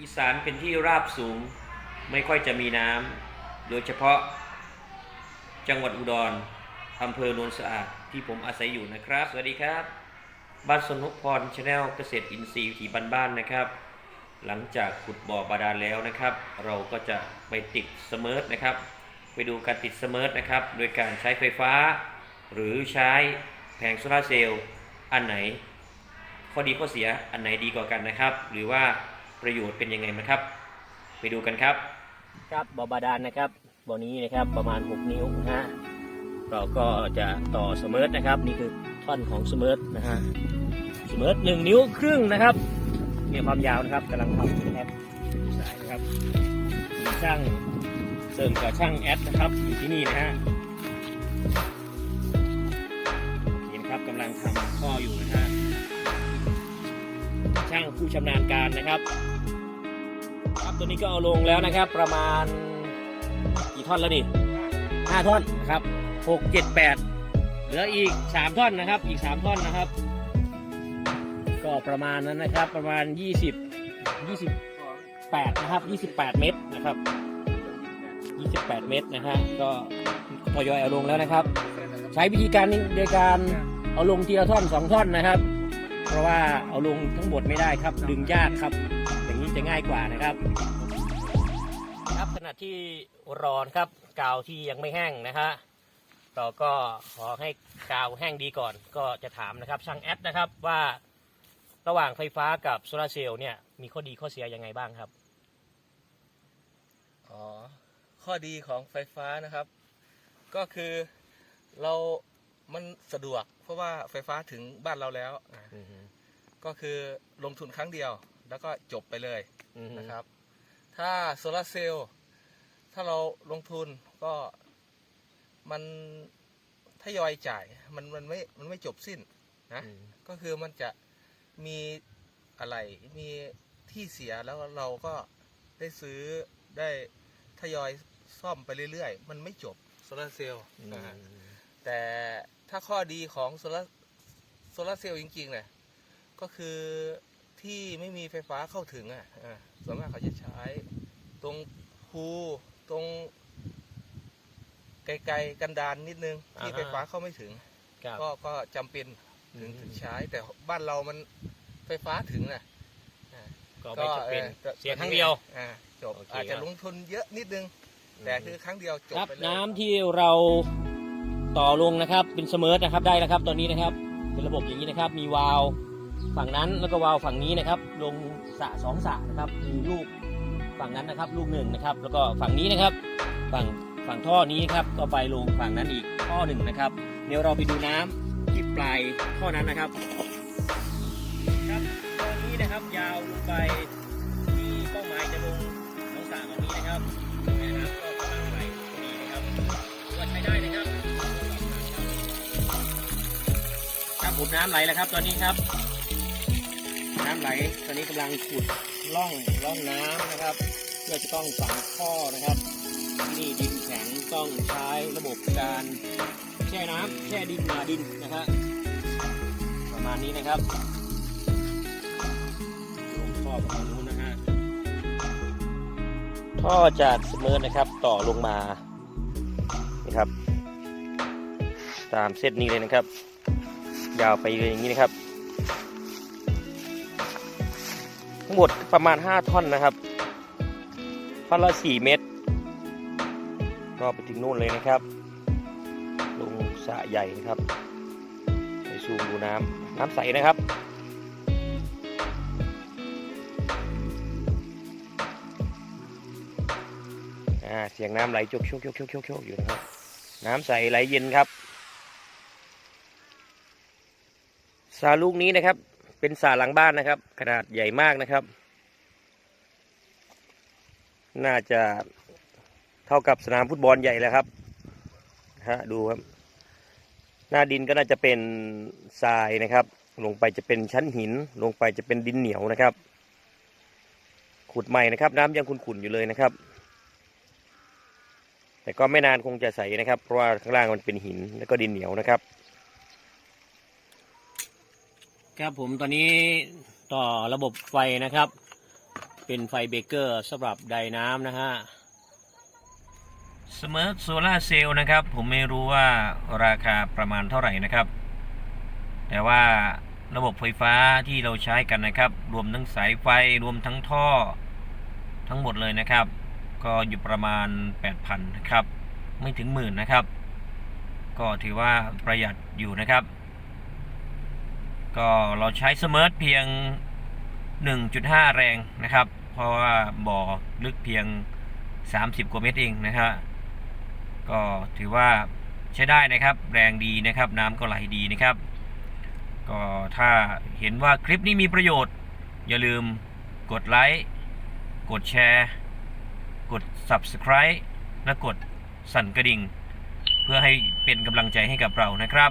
อีสานเป็นที่ราบสูงไม่ค่อยจะมีน้ำโดยเฉพาะจังหวัดอุดรอำเภอโนนสะอาดที่ผมอาศัยอยู่นะครับ สวัสดีครับ บ้านสนุกพรชาแนลเกษตรอินทรีย์วิถีบ้านๆนะครับ หลังจากขุดบ่อบาดาลแล้วนะครับ เราก็จะไปติดสมิร์ทนะครับ ไปดูการติดสมิร์ทนะครับ โดยการใช้ไฟฟ้า หรือใช้แผงโซลาเซลล์อันไหน ข้อดีข้อเสียอันไหนดีกว่ากันนะครับ หรือว่า ประโยชน์เป็นยังไงนะครับ ไปดูกันครับ ครับบ่อบาดาลนะครับบ่อนี้นะครับประมาณ 6 นิ้วนะฮะเราก็จะต่อสมิร์ทนะครับ นี่คือท่อนของสมิร์ทนะฮะสมิร์ทหนึ่งนิ้วครึ่งนะครับเนี่ยความยาวนะครับกำลังทำนะครับสายนะครับช่างเสริมกับช่างแอดนะครับอยู่ที่นี่นะฮะเห็นครับกำลังทำข้ออยู่นะฮะ ช่างผู้ชำนาญการนะครับ ครับตัวนี้ก็เอาลงแล้วนะครับ ประมาณกี่ท่อนแล้วนี่ห้าท่อนนะครับหกเจ็ดแปดเหลืออีกสามท่อนนะครับ อีกสามท่อนนะครับ ก็ประมาณนั้นนะครับ ประมาณยี่สิบยี่สิบแปดนะครับยี่สิบแปดเมตรนะครับยี่สิบแปดเมตรนะฮะก็ทยอยเอาลงแล้วนะครับ ใช้วิธีการนี้โดยการเอาลงทีละท่อนสองท่อนนะครับ เพราะว่าเอาลงทั้งหมดไม่ได้ครับ ดึงยากครับ อย่างนี้จะง่ายกว่านะครับ ครับขณะที่รอนครับกาวที่ยังไม่แห้งนะฮะเราก็ขอให้กาวแห้งดีก่อน ก็จะถามนะครับช่างแอดนะครับว่าระหว่างไฟฟ้ากับโซลาร์เซลล์เนี่ยมีข้อดีข้อเสียยังไงบ้างครับ อ๋อ ข้อดีของไฟฟ้านะครับ ก็คือเรา มันสะดวก เพราะว่าไฟฟ้าถึงบ้านเราแล้วอะก็คือลงทุนครั้งเดียว แล้วก็จบไปเลยนะครับ ถ้าโซลาร์เซลล์ถ้าเราลงทุนก็มันทยอยจ่ายมันมันไม่มันไม่จบสิ้น นะก็คือมันจะมีอะไรมีที่เสียแล้วเราก็ได้ซื้อได้ทยอยซ่อมไปเรื่อยๆ มันไม่จบโซลาร์เซลล์นะฮะ แต่ถ้าข้อดีของโซลาร์โซลาร์เซลล์จริงๆเนี่ยก็คือที่ไม่มีไฟฟ้าเข้าถึงอะอ่าส่วนมากเขาจะใช้ ตรงภูตรงไกลๆกันดานนิดนึง ที่อ่าฮะไฟฟ้าเข้าไม่ถึงครับก็ก็จำเป็นถึงอืมถึงใช้ แต่บ้านเรามันไฟฟ้าถึงนะก็ไม่จะเป็นก็เสียครั้งเดียวอ่าจบโอเคอาจจะครับลงทุนเยอะนิดนึง แต่คือครั้งเดียวจบครับไปเลยน้ำที่เรา ต่อลงนะครับ เป็นเสมอนะครับได้แล้วครับตอนนี้นะครับ เป็นระบบอย่างนี้นะครับ มีวาล์วฝั่งนั้นแล้วก็วาล์วฝั่งนี้นะครับ ลงสระสองสระนะครับมีลูกฝั่งนั้นนะครับ ลูกหนึ่งนะครับ แล้วก็ฝั่งนี้นะครับ ฝั่งฝั่งท่อนี้ครับก็ไปลงฝั่งนั้นอีกท่อหนึ่งนะครับ เดี๋ยวเราไปดูน้ำที่ปลายท่อนั้นนะครับ ครับตอนนี้นะครับยาวลงไป ผมน้ำไหลแล้วครับ ตอนนี้ครับ น้ำไหลตอนนี้กำลังขุดร่องร่องน้ำนะครับ เพื่อจะต้องฝังท่อนะครับนี่ดินแข็งต้องใช้ระบบการแช่น้ำแช่ดินมาดินนะครับประมาณนี้นะครับลงท่อประมาณนู้นนะฮะท่อจากสเมิร์นะครับ ต่อลงมานี่ครับ ตามเส้นนี้เลยนะครับ ยาวไปเลยอย่างนี้นะครับ ทั้งหมดประมาณ 5 ท่อนนะครับท่อนละ 4 เมตร ก็ไปถึงนู่นเลยนะครับ ลงสระใหญ่นะครับ ไปซูมดูน้ำน้ำใสนะครับเสียงน้ำไหลจกชกชกชกชกชกอยู่นะครับ น้ำใสไหลเย็นครับ สาลูกนี้นะครับ เป็นสาหลังบ้านนะครับ ขนาดใหญ่มากนะครับ น่าจะเท่ากับสนามฟุตบอลใหญ่แล้วครับฮะดูครับ หน้าดินก็น่าจะเป็นทรายนะครับ ลงไปจะเป็นชั้นหิน ลงไปจะเป็นดินเหนียวนะครับ ขุดใหม่นะครับ น้ำยังขุ่นๆอยู่เลยนะครับ แต่ก็ไม่นานคงจะใสนะครับ เพราะว่าข้างล่างมันเป็นหินแล้วก็ดินเหนียวนะครับ ครับผมตอนนี้ต่อระบบไฟนะครับ เป็นไฟเบเกอร์สำหรับไดน้ำนะฮะสมาร์ทโซลาเซลล์นะครับ ผมไม่รู้ว่าราคาประมาณเท่าไหร่นะครับ แต่ว่าระบบไฟฟ้าที่เราใช้กันนะครับ รวมทั้งสายไฟรวมทั้งท่อ ทั้งหมดเลยนะครับ ก็อยู่ประมาณ 8,000นะครับ ไม่ถึงหมื่นนะครับ ก็ถือว่าประหยัดอยู่นะครับ ก็เราใช้สมาร์ทเพียง 1.5 แรงนะครับ เพราะว่าบ่อลึกเพียง 30 กว่าเมตรเองนะครับก็ถือว่าใช้ได้นะครับ แรงดีนะครับ น้ำก็ไหลดีนะครับ ก็ถ้าเห็นว่าคลิปนี้มีประโยชน์ อย่าลืมกดไลค์กดแชร์กด Subscribe และกดสั่นกระดิ่ง เพื่อให้เป็นกำลังใจให้กับเรานะครับ